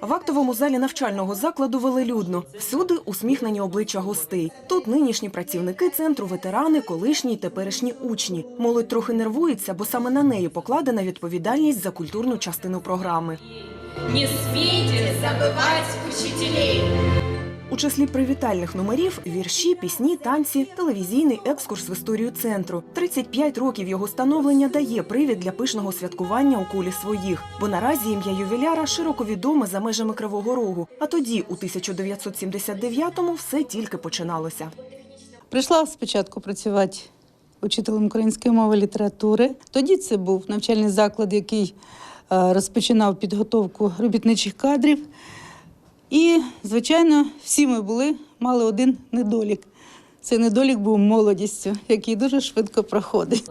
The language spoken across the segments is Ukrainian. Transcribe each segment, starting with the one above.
В актовому залі навчального закладу велелюдно. Всюди усміхнені обличчя гостей. Тут нинішні працівники центру, ветерани, колишні й теперішні учні. Молодь трохи нервується, бо саме на неї покладена відповідальність за культурну частину програми. Не смійте забивати учителей. У числі привітальних номерів вірші, пісні, танці, телевізійний екскурс в історію центру. 35 років його становлення дає привід для пишного святкування у колі своїх, бо наразі ім'я ювіляра широко відоме за межами Кривого Рогу. А тоді, у 1979-му, все тільки починалося. Прийшла спочатку працювати учителем української мови літератури. Тоді це був навчальний заклад, який е, розпочинав підготовку робітничих кадрів. І, звичайно, всі ми були, мали один недолік. Цей недолік був молодістю, який дуже швидко проходить.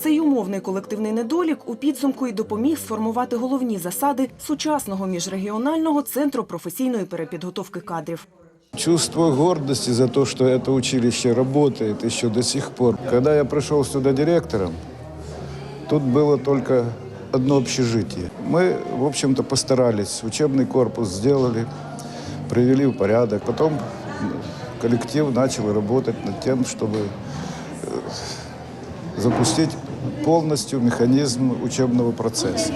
Цей умовний колективний недолік у підсумку й допоміг сформувати головні засади сучасного міжрегіонального центру професійної перепідготовки кадрів. Чувство гордости за то, что это училище работает еще до сих пор. Когда я пришел сюда директором, тут было только одно общежитие. Мы, в общем-то, постарались. Учебный корпус сделали, привели в порядок. Потом коллектив начал работать над тем, чтобы э, запустить полностью механизм учебного процесса.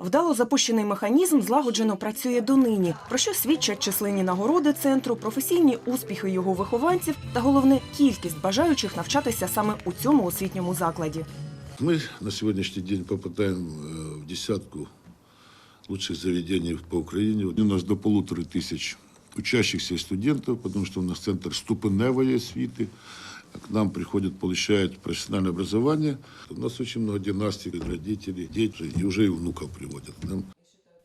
Вдало запущений механізм злагоджено працює донині, про що свідчать численні нагороди центру, професійні успіхи його вихованців та головне кількість бажаючих навчатися саме у цьому освітньому закладі. Мы на сегодняшний день попадаем э, в десятку лучших заведений по Украине. У нас до полутора тысяч учащихся студентов, потому что у нас центр ступеневой освиты. К нам приходят, получают профессиональное образование. У нас очень много династий, родителей, дети, и уже и внуков приводят к нам.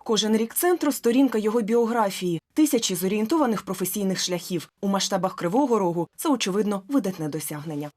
Кожен рік центру сторінка його біографії, тисячі зорієнтованих професійних шляхів. У масштабах Кривого Рогу це очевидно видатне досягнення.